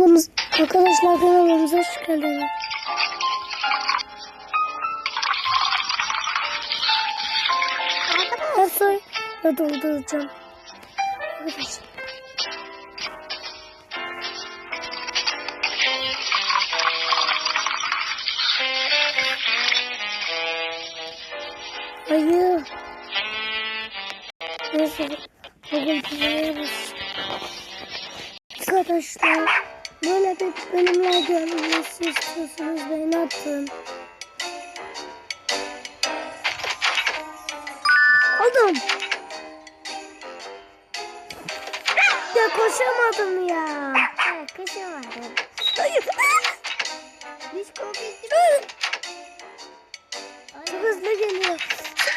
Kanalımız, arkadaşlar kanalımıza hoş geldiniz. Ben sonra dolduracağım. Arkadaşlar. Hayır. Neyse Arkadaşlar böyle bir bölümler görmenizi istiyorsanız beğeni atın. Oğlum. Ya koşamadım ya. Evet, kaçamadım. Hayır. Biz korkuttuk. Çok hızlı geliyor.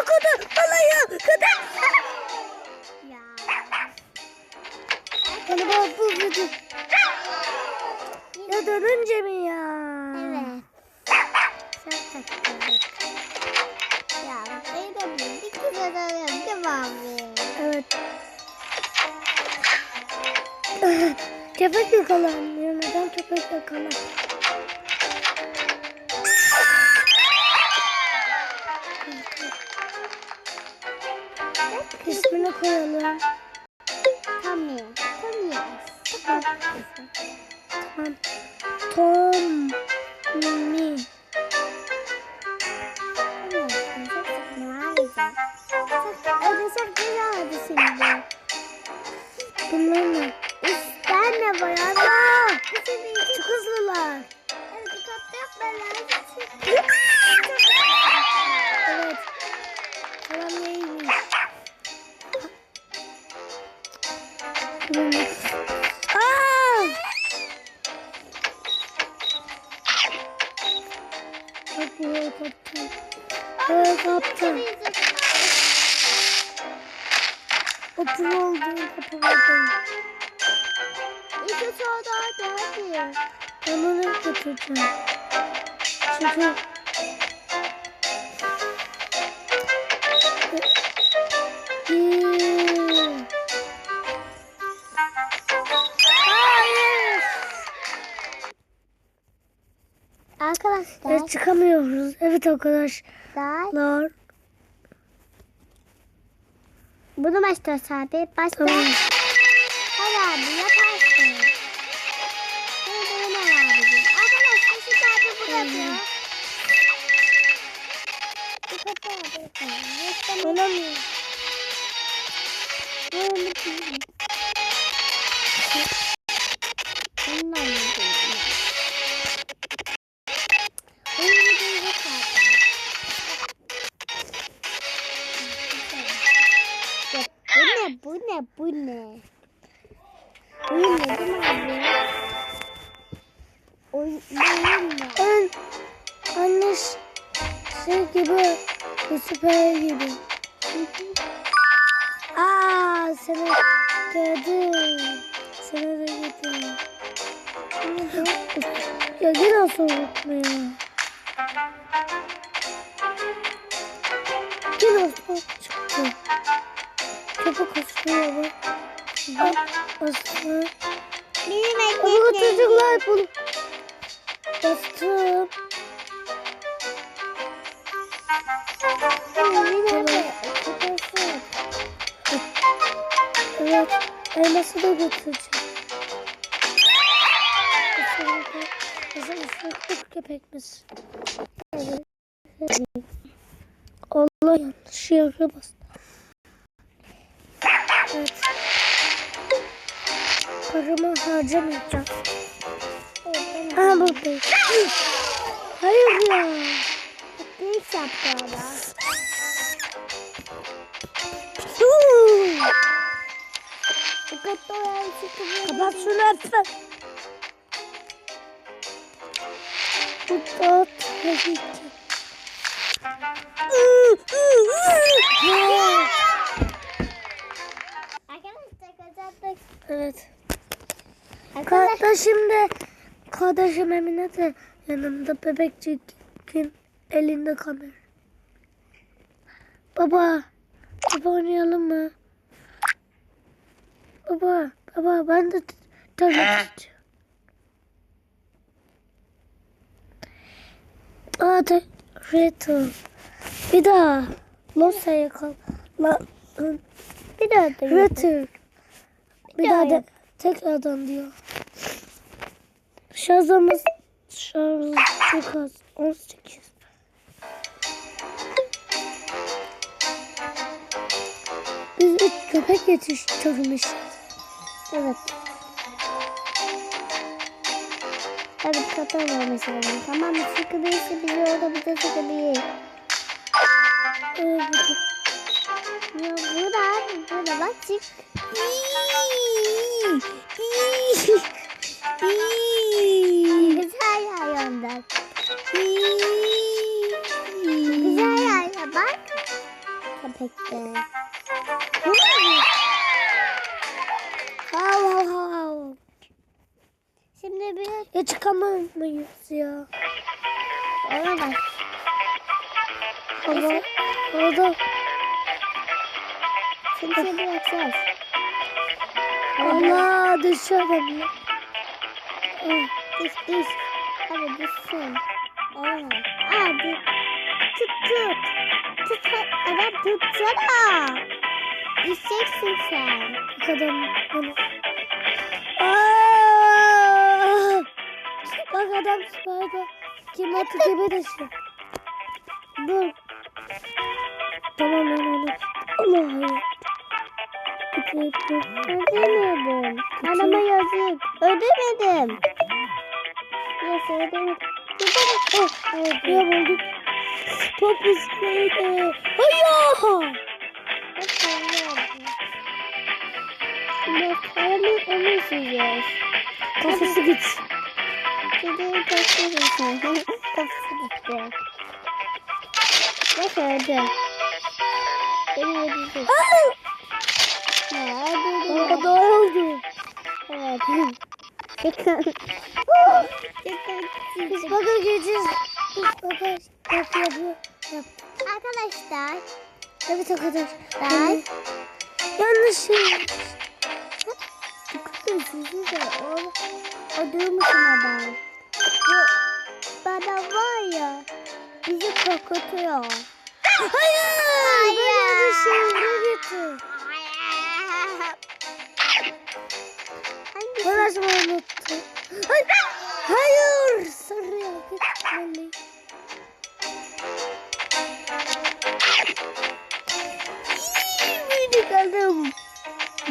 O kadar alaya kadar. Ya. Bak bu video. Ya dönünce mi ya? Evet. Çok takıldık. Ya beni de bir kere arıyorum değil mi abi? Evet. köpek yakalanmıyor. Neden köpek yakalan? İsmini koyalım. Tommy. Tommy. Tamam. Tom. Mi. Öyle çok güzel oldu şimdi. Bunlar ne? Çünkü Bir. Hayır. Arkadaşlar. Evet, çıkamıyoruz. Evet. Arkadaşlar. Bunu başlıyoruz abi. Başla. Tamam. Bu ne bu ne bu ne? Bu ne oyun ne? Anne şey gibi süper gibi. Aa seni gördüm. Seni de yedim. Ya soğutma ya. Yine soğuk çıktı. Köpek ısırıyor bak. Bak ısırıyor. Benim Ama ekmek çocuklar bunu bastım. Evet, elması da götüreceğim. Bizim ufaklık köpekimiz. Evet. Allah yanlış yere bastı. Evet. Paramı harcamayacağım. Aa buradayım. Hayır ya. Büyük yaptı. Kapat şunu lütfen. Bu da Evet. Kardeşim de kardeşim Emine de yanımda bebekçikin elinde kamera. Baba, baba oynayalım mı? Baba, baba ben de tablet istiyorum. Aa, tablet. Bir daha. Losa'ya kal. La, Bir daha da Reto. Bir daha daha yap. tekrardan diyor. Şarjımız şarj çok az. 18. Biz üç köpek yetiştirmişiz. Evet. Hadi kapatalım mesela. Tamam mı? Sıkılıysa bizi orada bize sıkılıyor. Ee, bu- Ya burada, burada bak çık. Güzel hayvanlar. Güzel hayvan bak. Köpekler. Hav hav hav. Şimdi bir Ya çıkamayız ya. ona bak. Hava, havada Şimdi bir bakacağız. Allah. Ah, Düş düş. Hadi düşsün. Hadi. Tut tut. Tut. Adam tutsana. Düşeceksin sen. Bu kadar bana. Aa! Bak adam süperdi. Kim atı gibi şu. Dur. Ödemedim. Adama yazık. Ödemedim. Yes ödemedim. Oh, evet, ya bulduk. Top üstüne. Hayır. Paramı onu isteyeceğiz. Kafası git. Şimdi taşıyorsun. Kafası gitti. Bak öldü. Beni ödeyecek. Aa, daha oldu. Evet. Çıkın. Çıkın. Biz baka gireceğiz. Biz baka yap yapıyor. Yap. Arkadaşlar. Evet arkadaş. Ben. Yanlış şey. Kızım sizi de o, o duymuşum adam. Bu bana var ya bizi korkutuyor. Hayır. Hayır. Ben yanlış şehre gittim. Hangisi? Açmayı unuttum. Hayır. Hayır. Sarıya gitmeli. Beni kaldım.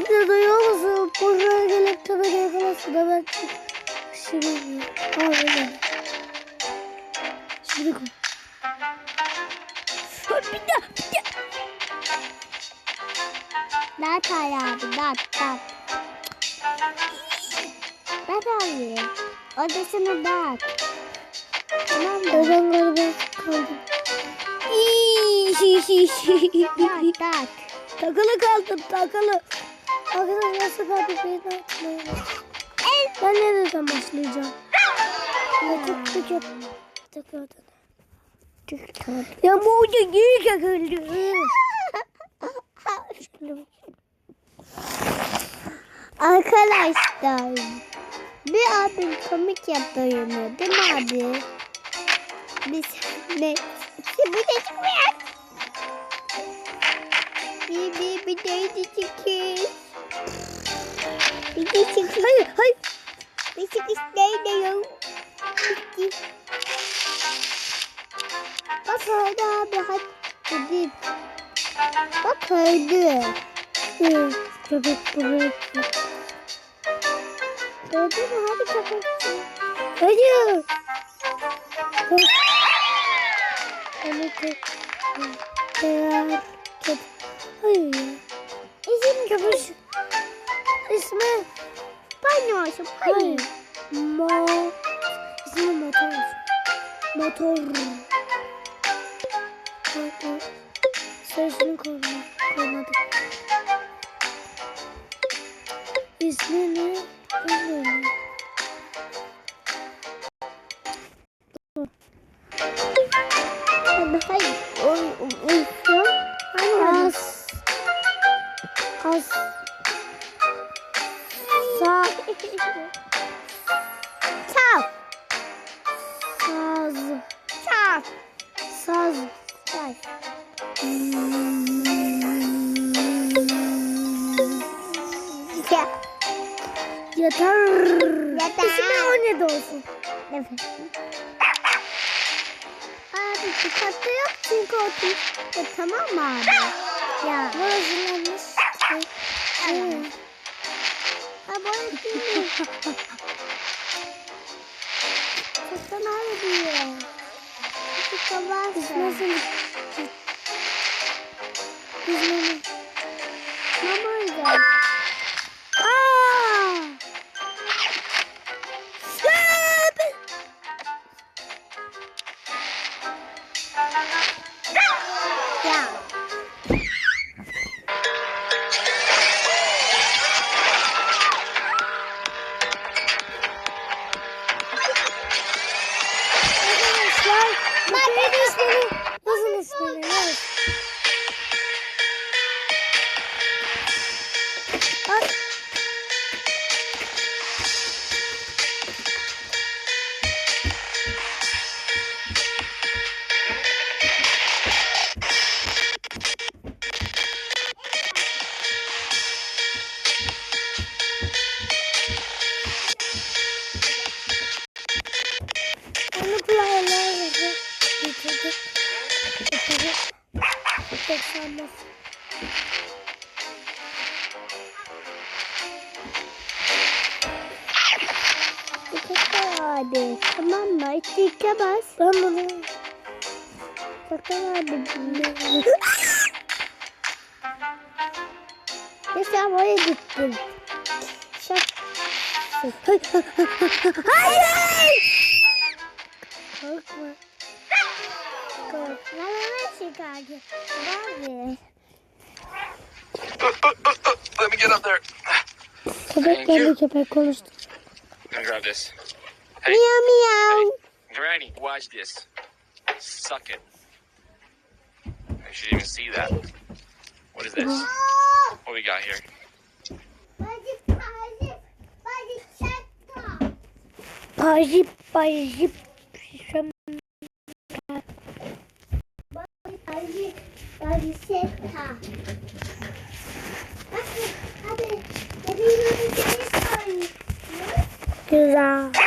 De duyuyor musun? Buraya gelip tabii yakalasın. Hemen. Şimdi. Öyle. Şimdi koy. Bir daha. Bir daha. Dat abi dat dat. Odasını dat. Tamam mı? Ben galiba kaldım. Dat dat. takılı kaldım takılı. Arkadaşlar süper bir beni atmayın. Ben nereden başlayacağım? Ya tık yap. Tekrardan. Ya bu ucu geri bak. Arkadaşlar. Bir abim komik yaptığını değil mi abi? Biz ne? Şimdi de çıkmıyor. Bir bir bir de çıkıyor. Bir de çıkıyor. Hayır hayır. Bir çıkış neydi ya? Bitti. Bak öldü abi hadi git. Bak öldü. Köpek buraya. Gördün mü? Hadi. Hayır. Bak. Hani tek. Değer. Köp. Hayır ya. İzin Köpüş. İsmi. paylaşın Hayır. paylaşın. Mo. İsmi motor. Motor. Motor. Hayır. Uyusun. Az. Az. Sağ. Sağ. Saz. Saz. Saz. Saz. Yeter. Yeter. İsmi 17 olsun. Evet. Dikkatli yok çünkü o e, tamam mı abi? Ya. Bu hazırlanmış. Ha bu arada Yazın abi. Tamam mı? İki bas. Ben bunu... Sakın abi. Ya sen oraya gittin. Şak. Hayır! Korkma. Kork. Lan hemen çıkardı. Abi. Let me get up there. Köpeklerle köpek konuştu. I'm gonna grab this. Hey, Miyav miyav. Granny, watch this. Suck it. I should even see that. What is this? What we got here? Bacı bacı. Bacı çekta. Pajip Güzel.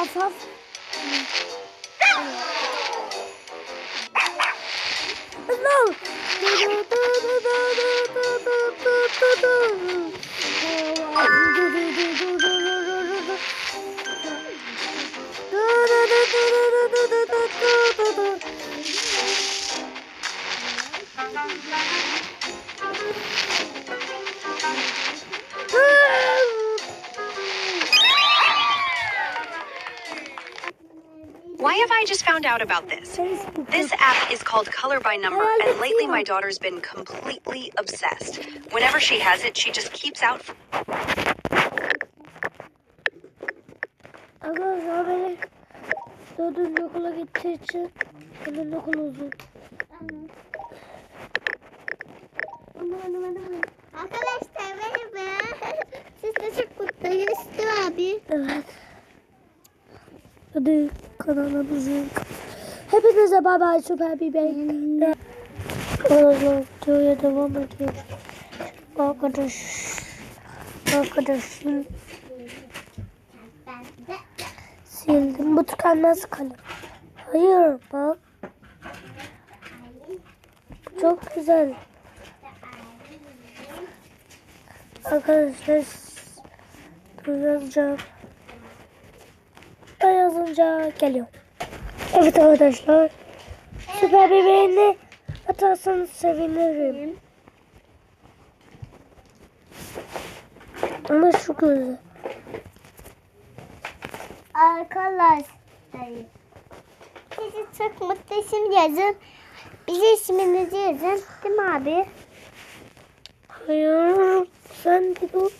Af af. No. Why have I just found out about this? This app is called Color by Number, oh, and lately my daughter's been completely obsessed. Whenever she has it, she just keeps out. Arkadaşlar beni dördüncü okula gittiği için onun okul uzun. Arkadaşlar merhaba. Siz de çok mutluyuz değil mi abi? Evet. Hadi kanalımızı Hepinize bay bay süper bir bey. Arkadaşlar videoya devam ediyor. Arkadaş. Arkadaşım Ben sildim. Bu tükenmez kalem. Hayır bak. Çok güzel. Arkadaşlar dur Ben yazınca geliyor. Evet arkadaşlar. Süper bir beğeni atarsanız sevinirim. Ama şu gözü. Arkadaşlar. Sizi çok mutlu isim yazın. Bize isminizi yazın. Değil mi abi? Hayır. Sen de dur.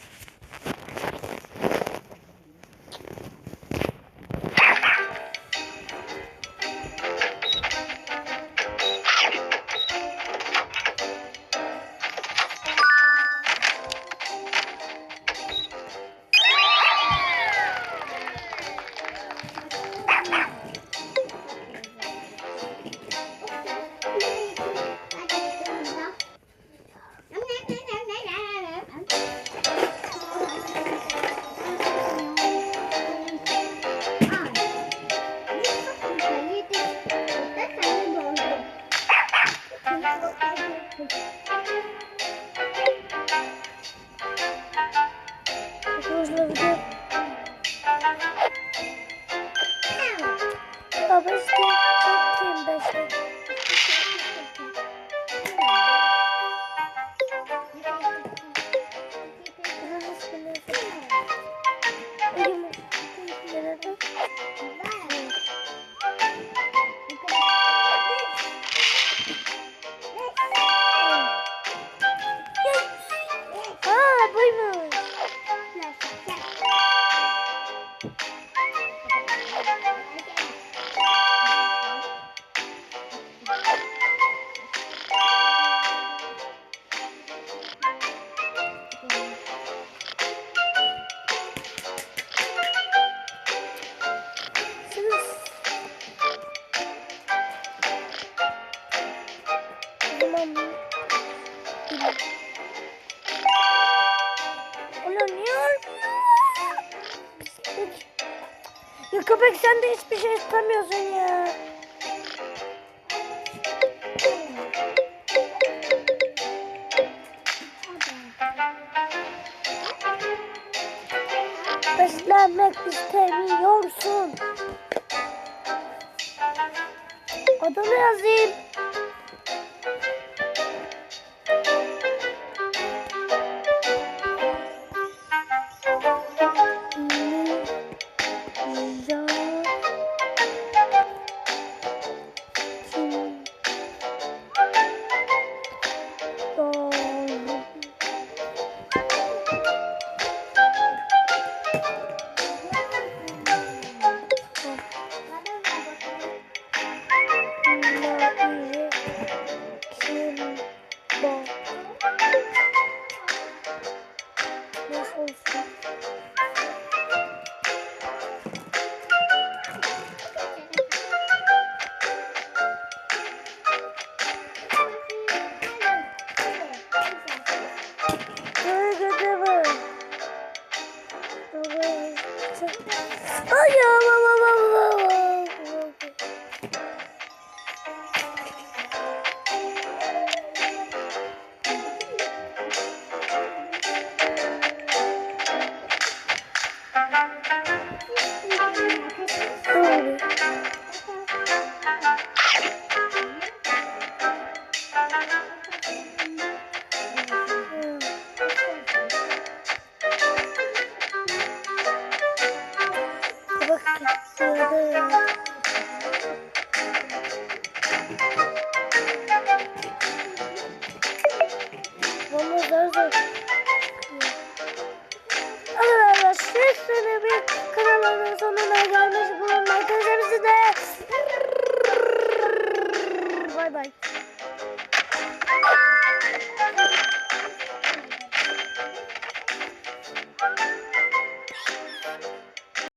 Köpek sen de hiçbir şey istemiyorsun ya. Beslenmek istemiyorsun. Adını yazayım.